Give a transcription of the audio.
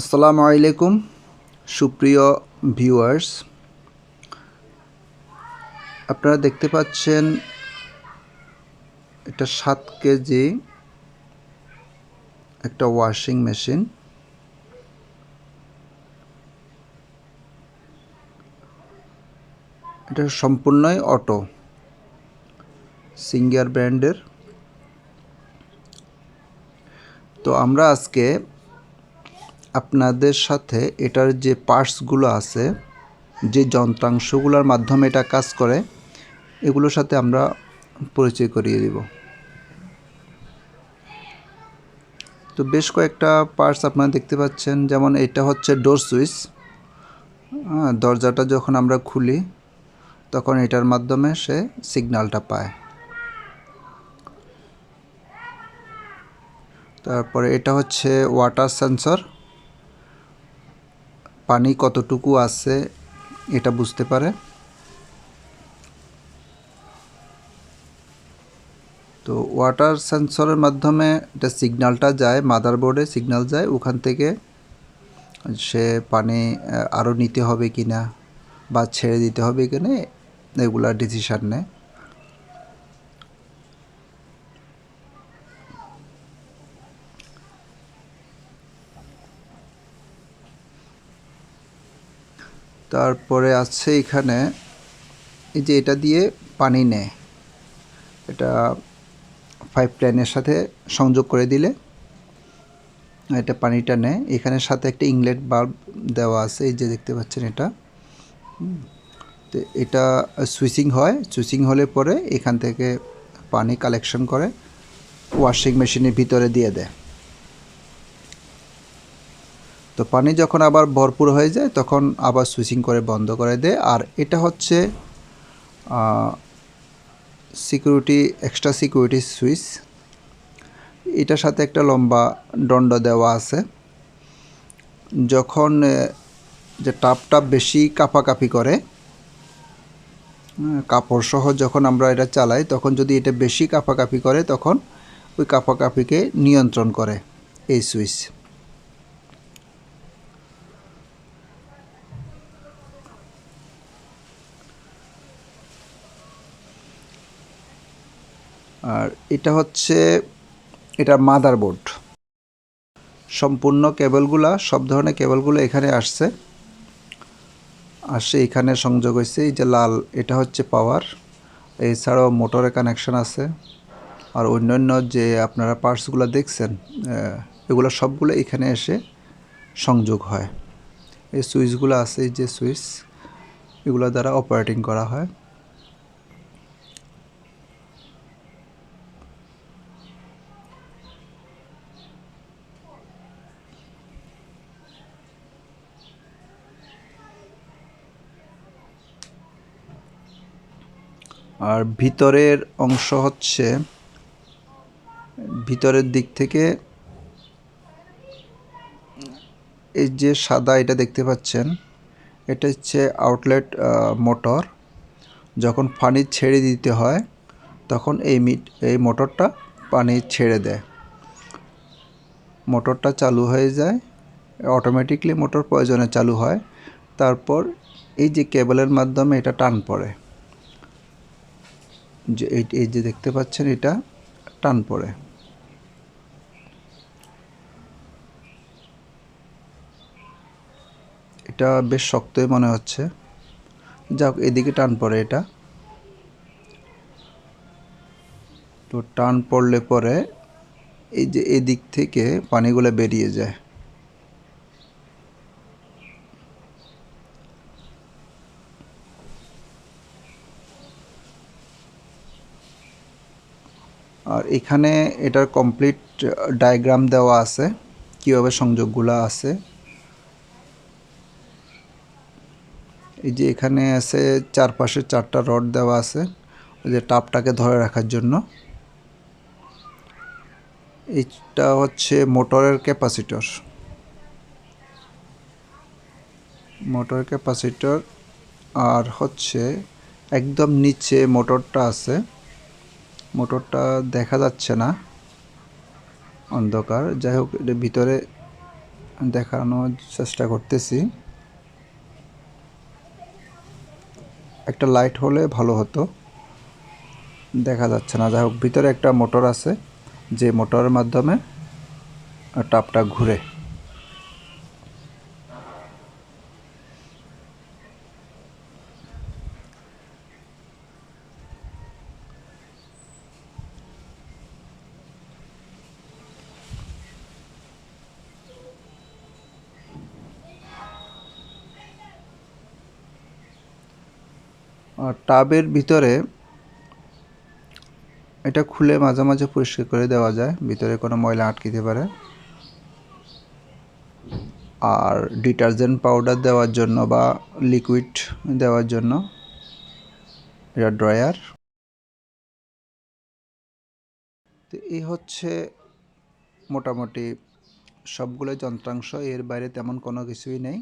আসসালামু আলাইকুম, সুপ্রিয় ভিউয়ার্স। আপনারা দেখতে পাচ্ছেন এটা সাত কেজি একটা ওয়াশিং মেশিন। এটা সম্পূর্ণই অটো, সিঙ্গার ব্র্যান্ডের। তো আমরা আজকে আপনাদের সাথে এটার যে পার্টসগুলো আছে, যে যন্ত্রাংশগুলোর মাধ্যমে এটা কাজ করে, এগুলোর সাথে আমরা পরিচয় করিয়ে দিব। তো বেশ কয়েকটা পার্টস আপনারা দেখতে পাচ্ছেন, যেমন এটা হচ্ছে ডোর সুইচ। হ্যাঁ দরজাটা যখন আমরা খুলি, তখন এটার মাধ্যমে সে সিগন্যালটা পায়। তারপরে এটা হচ্ছে ওয়াটার সেন্সর। পানি কতটুকু আছে এটা বুঝতে পারে? তো ওয়াটার সেন্সরের মাধ্যমে এটা সিগনালটা যায় মাদারবোর্ডে সিগনাল যায়, ওখান থেকে সে পানি আরও নিতে হবে কি না বা ছেড়ে দিতে হবে কি না এগুলা ডিসিশান নেয়। তারপরে আছে এখানে এই যে এটা দিয়ে পানি নেয় এটা পাইপ লাইনের সাথে সংযোগ করে দিলে এটা পানিটা নেয় এখানের সাথে একটা ইংলেট বাল্ব দেওয়া আছে, এই যে দেখতে পাচ্ছেন এটা। তো এটা সুইচিং হয়। সুইচিং হলে পরে এখান থেকে পানি কালেকশন করে ওয়াশিং মেশিনের ভিতরে দিয়ে দেয়। তো পানি যখন আবার ভরপুর হয়ে যায়, তখন আবার সুইচিং করে বন্ধ করে দেয় আর এটা হচ্ছে সিকিউরিটি এক্সট্রা সিকিউরিটি সুইচ এটার সাথে একটা লম্বা দণ্ড দেওয়া আছে। যখন যে টাপটা বেশি কাপাকাপি করে কাপড় সহ যখন আমরা এটা চালাই, তখন যদি এটা বেশি কাপাকাপি করে, তখন ওই কাপাকাপিকে নিয়ন্ত্রণ করে এই সুইচ আর এটা হচ্ছে, এটা মাদারবোর্ড সম্পূর্ণ কেবলগুলা, সব ধরনের কেবলগুলো এখানে আসছে। আসে, এখানে সংযোগ হয়েছে, এই যে লাল, এটা হচ্ছে পাওয়ার এছাড়াও মোটরের কানেকশন আছে। আর অন্যান্য যে আপনারা পার্টসগুলো দেখছেন এগুলো সবগুলো এখানে এসে সংযোগ হয়। এই সুইচগুলো আছে, এই যে সুইচ এগুলো দ্বারা অপারেটিং করা হয়। আর ভিতরের অংশ হচ্ছে ভিতরের দিক থেকে এই যে সাদা এটা দেখতে পাচ্ছেন, এটা হচ্ছে আউটলেট মোটর যখন পানি ছেড়ে দিতে হয়, তখন এই মিট এই মোটরটা পানি ছেড়ে দেয়। মোটরটা চালু হয়ে যায় অটোমেটিকলি মোটর প্রয়োজনে চালু হয়। তারপর এই যে কেবলের মাধ্যমে এটা টান পড়ে। যে এই যে দেখতে পাচ্ছেন, এটা টান পড়ে। এটা বেশ শক্তই মনে হচ্ছে। যাক, এদিকে টান পড়ে এটা। তো টান পড়লে পরে এই যে এদিক থেকে পানিগুলো বেরিয়ে যায়। আর এখানে এটার কমপ্লিট ডায়াগ্রাম দেওয়া আছে, কীভাবে সংযোগগুলো আছে। এই যে এখানে আছে, চারপাশে চারটা রড দেওয়া আছে, ওই যে টাপটাকে ধরে রাখার জন্য। এইটা হচ্ছে মোটরের ক্যাপাসিটর। মোটর ক্যাপাসিটর, আর হচ্ছে একদম নিচে মোটরটা আছে। মোটরটা দেখা যাচ্ছে না। অন্ধকার। যাই হোক এর ভিতরে দেখানোর চেষ্টা করতেছি। একটা লাইট হলে ভালো হতো। দেখা যাচ্ছে না। যাই হোক, ভিতরে একটা মোটর আছে, যে মোটরের মাধ্যমে টাপটা ঘুরে। টাবের ভিতরে এটা খুলে মাঝে মাঝে পরিষ্কার করে দেওয়া যায়। ভিতরে কোনো ময়লা আটকিতে পারে। আর ডিটারজেন্ট পাউডার দেওয়ার জন্য বা লিকুইড দেওয়ার জন্য এটা ড্রয়ার। তো এই হচ্ছে মোটামুটি সবগুলো যন্ত্রাংশ। এর বাইরে তেমন কোনো কিছুই নেই।